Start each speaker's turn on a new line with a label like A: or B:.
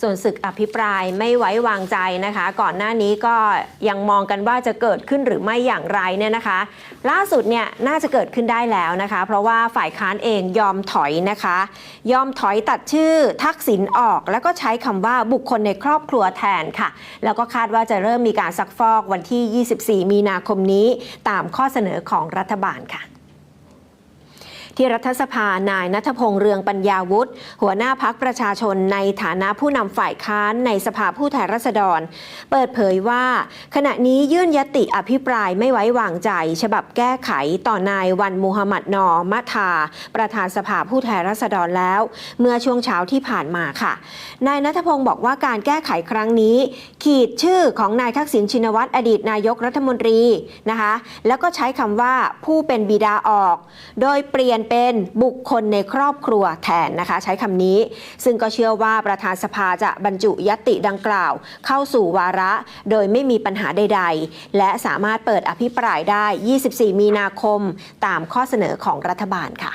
A: ส่วนศึกอภิปรายไม่ไว้วางใจนะคะ ก่อนหน้านี้ก็ยังมองกันว่าจะเกิดขึ้นหรือไม่อย่างไรเนี่ยนะคะ ล่าสุดเนี่ยน่าจะเกิดขึ้นได้แล้วนะคะ เพราะว่าฝ่ายค้านเองยอมถอยนะคะ ยอมถอยตัดชื่อทักษิณออก แล้วก็ใช้คำว่าบุคคลในครอบครัวแทนค่ะ แล้วก็คาดว่าจะเริ่มมีการซักฟอกวันที่ 24 มีนาคมนี้ ตามข้อเสนอของรัฐบาลค่ะ ที่รัฐสภานายนัทพงษ์เรืองปัญญาวุฒิหัวหน้าพักประชาชนในฐานะผู้นำฝ่ายค้านในสภาผู้แทนราษฎร เปิดเผยว่า ขณะนี้ยื่นยติอภิปรายไม่ไว้วางใจ ฉบับแก้ไขต่อนายวันมูฮัมหมัดนอมะทา ประธานสภาผู้แทนราษฎรแล้ว เมื่อช่วงเช้าที่ผ่านมาค่ะ นายนัทพงศ์บอกว่าการแก้ไขครั้งนี้ ขีดชื่อของนายทักษิณชินวัตรอดีตนายกรัฐมนตรีนะคะ แล้วก็ใช้คำว่าผู้เป็นบิดาออก โดยเปลี่ยนเป็นบุคคลในครอบครัวแทนนะคะ ใช้คำนี้ ซึ่งก็เชื่อว่าประธานสภาจะบรรจุยติดังกล่าว เข้าสู่วาระ โดยไม่มีปัญหาใด ๆ และสามารถเปิดอภิปรายได้ 24 มีนาคม ตามข้อเสนอของรัฐบาลค่ะ